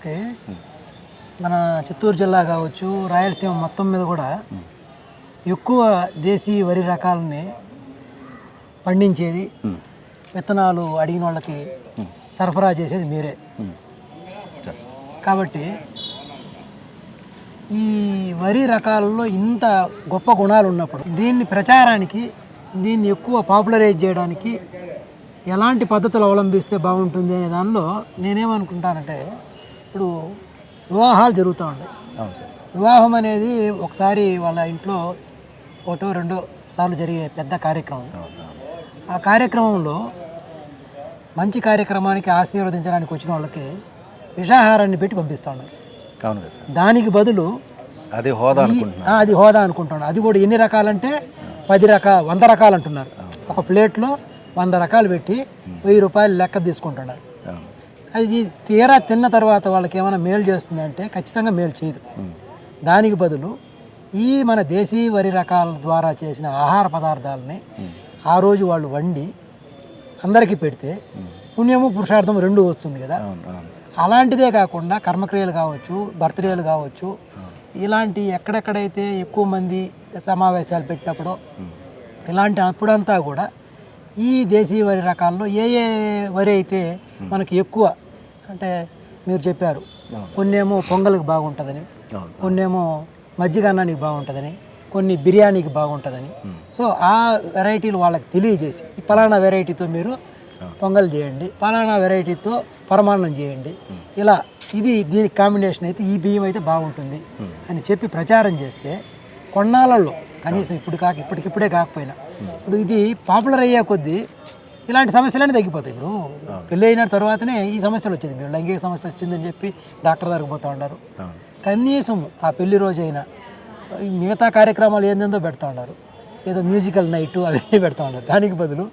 మనకి మన చిత్తూరు జిల్లా కావచ్చు రాయలసీమ మొత్తం మీద కూడా ఎక్కువ దేశీయ వరి రకాలని పండించేది విత్తనాలు అడిగిన వాళ్ళకి సరఫరా చేసేది మీరే. కాబట్టి ఈ వరి రకాలలో ఇంత గొప్ప గుణాలు ఉన్నప్పుడు దీన్ని ప్రచారానికి దీన్ని ఎక్కువ పాపులరైజ్ చేయడానికి ఎలాంటి పద్ధతులు అవలంబిస్తే బాగుంటుంది అనే దానిలో నేనేమనుకుంటానంటే ఇప్పుడు వివాహాలు జరుగుతూ ఉన్నాయి అవును సార్. వివాహం అనేది ఒకసారి వాళ్ళ ఇంట్లో ఒకటో రెండో సార్లు జరిగే పెద్ద కార్యక్రమం. ఆ కార్యక్రమంలో మంచి కార్యక్రమానికి ఆశీర్వదించడానికి వచ్చిన వాళ్ళకి విషాహారాన్ని పెట్టి పంపిస్తూ ఉన్నారు. అవును కదా సార్. దానికి బదులు అది హోదా అది హోదా అనుకుంటున్నాను. అది కూడా ఎన్ని రకాలంటే పది రకాల వంద రకాలు అంటున్నారు. ఒక ప్లేట్లో వంద రకాలు పెట్టి వెయ్యి రూపాయలు లెక్క తీసుకుంటున్నారు. అది తీరా తిన్న తర్వాత వాళ్ళకి ఏమైనా మేలు చేస్తుందంటే ఖచ్చితంగా మేలు చేయదు. దానికి బదులు ఈ మన దేశీయ వరి రకాల ద్వారా చేసిన ఆహార పదార్థాలని ఆ రోజు వాళ్ళు వండి అందరికీ పెడితే పుణ్యము పురుషార్థం రెండు వస్తుంది కదా. అలాంటిదే కాకుండా కర్మక్రియలు కావచ్చు బర్త్డేలు కావచ్చు ఇలాంటి ఎక్కడెక్కడైతే ఎక్కువ మంది సమావేశాలు పెట్టినప్పుడు ఇలాంటి అప్పుడంతా కూడా ఈ దేశీయ వరి రకాల్లో ఏ ఏ వరి అయితే మనకి ఎక్కువ అంటే మీరు చెప్పారు. కొన్నేమో పొంగల్కి బాగుంటుందని కొన్నేమో మజ్జిగ అన్నానికి బాగుంటుందని కొన్ని బిర్యానీకి బాగుంటుందని. సో ఆ వెరైటీలు వాళ్ళకి తెలియజేసి ఈ పలానా వెరైటీతో మీరు పొంగల్ చేయండి పలానా వెరైటీతో పరమాన్నం చేయండి. ఇలా ఇది దీనికి కాంబినేషన్ అయితే ఈ బియ్యం అయితే బాగుంటుంది అని చెప్పి ప్రచారం చేస్తే కొన్నాళ్ళలో కనీసం ఇప్పుడు కాక ఇప్పటికిప్పుడే కాకపోయినా. ఇప్పుడు ఇది పాపులర్ అయ్యే కొద్దీ ఇలాంటి సమస్యలన్నీ తగ్గిపోతాయి. ఇప్పుడు పెళ్ళి అయిన తర్వాతనే ఈ సమస్యలు వచ్చేది. మీరు లైంగిక సమస్య వచ్చిందని చెప్పి డాక్టర్ దగ్గరికి పోతూ ఉంటారు అవును. కనీసం ఆ పెళ్ళి రోజైనా ఈ మిగతా కార్యక్రమాలు ఏందేందో పెడతా ఉన్నారు. ఏదో మ్యూజికల్ నైట్ అవన్నీ పెడతా ఉన్నారు. దానికి బదులు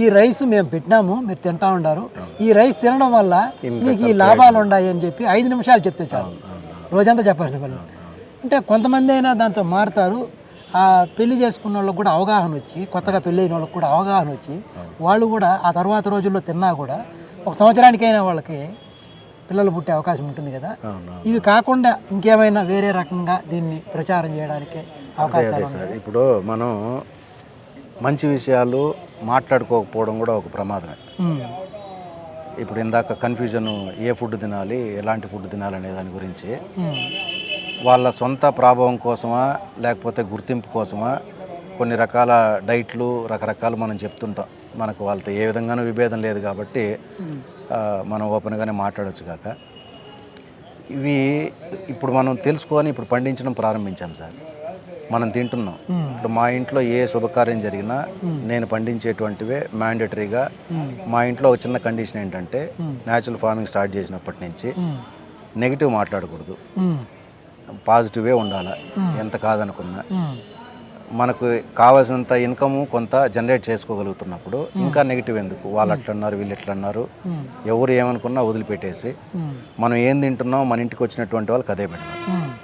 ఈ రైస్ మేము పెట్టినాము మీరు తింటా ఉన్నారు ఈ రైస్ తినడం వల్ల మీకు ఈ లాభాలు ఉన్నాయి అని చెప్పి ఐదు నిమిషాలు చెప్తే చాలు. రోజంతా చెప్పాలి అంటే కొంతమంది అయినా దాంతో మారుతారు. పెళ్ళి చేసుకున్న వాళ్ళకి కూడా అవగాహన వచ్చి కొత్తగా పెళ్ళి అయిన వాళ్ళకి కూడా అవగాహన వచ్చి వాళ్ళు కూడా ఆ తర్వాత రోజుల్లో తిన్నా కూడా ఒక సంవత్సరానికైనా వాళ్ళకి పిల్లలు పుట్టే అవకాశం ఉంటుంది కదా. ఇవి కాకుండా ఇంకేమైనా వేరే రకంగా దీన్ని ప్రచారం చేయడానికి అవకాశాలు ఇప్పుడు మనం మంచి విషయాలు మాట్లాడుకోకపోవడం కూడా ఒక ప్రమాదమే. ఇప్పుడు ఇందాక కన్ఫ్యూజన్ ఏ ఫుడ్ తినాలి ఎలాంటి ఫుడ్ తినాలి అనే దాని గురించి. వాళ్ళ సొంత ప్రభావం కోసమా లేకపోతే గుర్తింపు కోసమా కొన్ని రకాల డైట్లు రకరకాలు మనం చెప్తుంటాం. మనకు వాళ్ళతో ఏ విధంగానూ విభేదం లేదు కాబట్టి మనం ఓపెన్గానే మాట్లాడొచ్చు కాక. ఇవి ఇప్పుడు మనం తెలుసుకొని ఇప్పుడు పండించడం ప్రారంభించాం సార్. మనం తింటున్నాం. ఇప్పుడు మా ఇంట్లో ఏ శుభకార్యం జరిగినా నేను పండించేటువంటివే మ్యాండేటరీగా మా ఇంట్లో ఒక చిన్న కండిషన్ ఏంటంటే న్యాచురల్ ఫార్మింగ్ స్టార్ట్ చేసినప్పటి నుంచి. నెగిటివ్ మాట్లాడకూడదు. పాజిటివే ఉండాలి? ఎంత కాదనుకున్నా. మనకు కావాల్సినంత ఇన్కమ్ కొంత జనరేట్ చేసుకోగలుగుతున్నప్పుడు ఇంకా నెగిటివ్ ఎందుకు? వాళ్ళు అట్లన్నారు వీళ్ళు ఎట్లన్నారు? ఎవరు ఏమనుకున్నా వదిలిపెట్టేసి. మనం ఏం తింటున్నాం మన ఇంటికి వచ్చినటువంటి వాళ్ళకి అదే పెడతాం.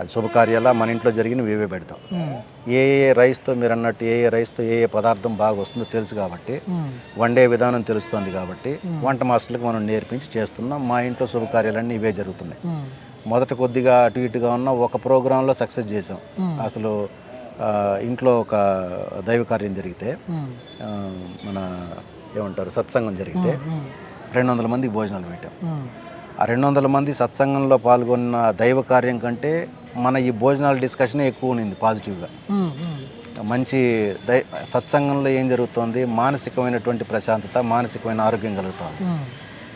అది శుభకార్యాల? మన ఇంట్లో జరిగిన ఇవే పెడతాం. ఏ ఏ రైస్తో మీరు అన్నట్టు ఏ ఏ రైస్తో ఏ ఏ పదార్థం బాగా వస్తుందో తెలుసు కాబట్టి. వండే విధానం తెలుస్తుంది కాబట్టి వంట మాస్టర్లకు మనం నేర్పించి చేస్తున్నాం. మా ఇంట్లో శుభకార్యాలన్నీ ఇవే జరుగుతున్నాయి. మొదట కొద్దిగా అటు ఇటుగా ఉన్న ఒక ప్రోగ్రాంలో సక్సెస్ చేసాం అసలు ఇంట్లో ఒక దైవ కార్యం జరిగితే మన ఏమంటారు సత్సంగం జరిగితే రెండు వందల మందికి భోజనాలు పెట్టాం. ఆ రెండు వందల మంది సత్సంగంలో పాల్గొన్న దైవ కార్యం కంటే మన ఈ భోజనాల డిస్కషనే ఎక్కువ ఉన్నింది పాజిటివ్గా. మంచి దై సత్సంగంలో ఏం జరుగుతోంది? మానసికమైనటువంటి ప్రశాంతత మానసికమైన ఆరోగ్యం కలుగుతోంది.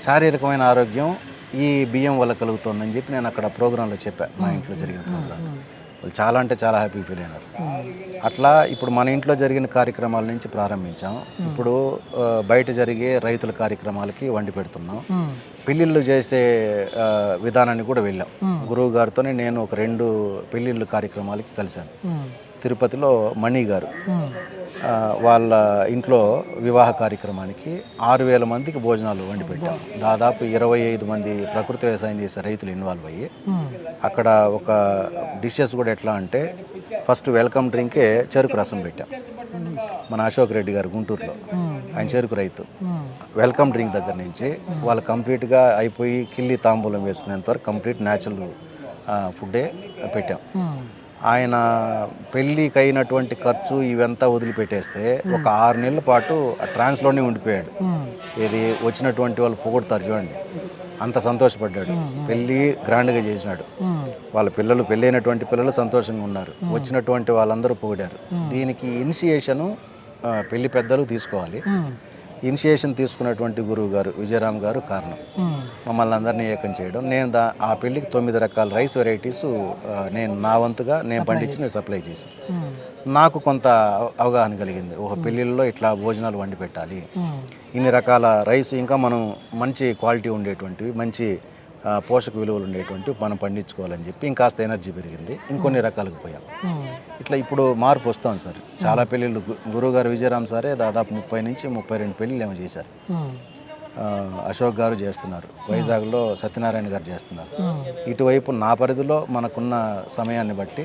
శారీరకమైన ఆరోగ్యం ఈ బియ్యం వల్ల కలుగుతుందని చెప్పి నేను అక్కడ ప్రోగ్రాంలో చెప్పాను మా ఇంట్లో జరిగిన ప్రోగ్రాం వాళ్ళు చాలా అంటే చాలా హ్యాపీ ఫీల్ అయినారు. అట్లా ఇప్పుడు మన ఇంట్లో జరిగిన కార్యక్రమాల నుంచి ప్రారంభించాం. ఇప్పుడు బయట జరిగే రైతుల కార్యక్రమాలకి వండి పెడుతున్నాం. పెళ్ళిళ్ళు చేసే విధానాన్ని కూడా వెళ్ళాం. గురువు గారితోనే నేను ఒక రెండు పెళ్ళిళ్ళు కార్యక్రమాలకి కలిశాను. తిరుపతిలో మణి గారు. వాళ్ళ ఇంట్లో వివాహ కార్యక్రమానికి ఆరు వేల మందికి భోజనాలు వండి పెట్టాం. దాదాపు ఇరవై ఐదు మంది ప్రకృతి వ్యవసాయం చేసే రైతులు ఇన్వాల్వ్ అయ్యి అక్కడ ఒక డిషెస్ కూడా ఎట్లా అంటే ఫస్ట్ వెల్కమ్ డ్రింకే చెరుకు రసం పెట్టాం. మన అశోక్ రెడ్డి గారు గుంటూరులో. ఆయన చెరుకు రైతు. వెల్కమ్ డ్రింక్ దగ్గర నుంచి వాళ్ళు కంప్లీట్గా అయిపోయి కిల్లి తాంబూలం వేసుకునేంత వరకు కంప్లీట్ న్యాచురల్ ఫుడ్డే పెట్టాం. ఆయన పెళ్ళికి అయినటువంటి ఖర్చు ఇవంతా వదిలిపెట్టేస్తే ఒక ఆరు నెలల పాటు ఆ ట్రాన్స్లోనే ఉండిపోయాడు. ఇది వచ్చినటువంటి వాళ్ళు పొగుడతారు చూడండి. అంత సంతోషపడ్డాడు. పెళ్ళి గ్రాండ్గా చేసినాడు. వాళ్ళ పిల్లలు పెళ్ళైనటువంటి పిల్లలు సంతోషంగా ఉన్నారు. వచ్చినటువంటి వాళ్ళందరూ పొగిడారు. దీనికి ఇనిషియేషను పెళ్ళి పెద్దలు తీసుకోవాలి. ఇనిషియేషన్ తీసుకున్నటువంటి గురువు గారు విజయరామ్ గారు కారణం. మమ్మల్ని అందరినీ ఏకం చేయడం. నేను దా ఆ పెళ్ళికి తొమ్మిది రకాల రైస్ వెరైటీస్ నేను నా వంతుగా నేను పండించి నేను సప్లై చేశాను. ఉమ్, నాకు కొంత అవ- అవగాహన కలిగింది. ఓహో పెళ్ళిళ్ళలో ఇట్లా భోజనాలు వండి పెట్టాలి ఉమ్, ఇన్ని రకాల రైస్ ఇంకా మనం మంచి క్వాలిటీ ఉండేటువంటివి మంచి పోషక విలువలు ఉండేటువంటివి మనం పండించుకోవాలని చెప్పి ఇంకాస్త ఎనర్జీ పెరిగింది. ఇంకొన్ని రకాలకు పోయాం. ఇట్లా ఇప్పుడు మార్పు వస్తాం సార్. చాలా పెళ్ళిళ్ళు గురువుగారు విజయరామ్ సారే దాదాపు ముప్పై నుంచి ముప్పై రెండు పెళ్ళిళ్ళు ఏమో చేశారు. అశోక్ గారు చేస్తున్నారు. వైజాగ్లో సత్యనారాయణ గారు చేస్తున్నారు. ఇటువైపు నా పరిధిలో మనకున్న సమయాన్ని బట్టి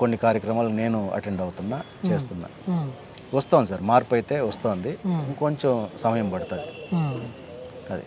కొన్ని కార్యక్రమాలు నేను అటెండ్ అవుతున్నా చేస్తున్నా. ఉమ్, వస్తోంది సార్. మార్పు అయితే వస్తోంది. ఇంకొంచెం సమయం పడుతుంది. అది.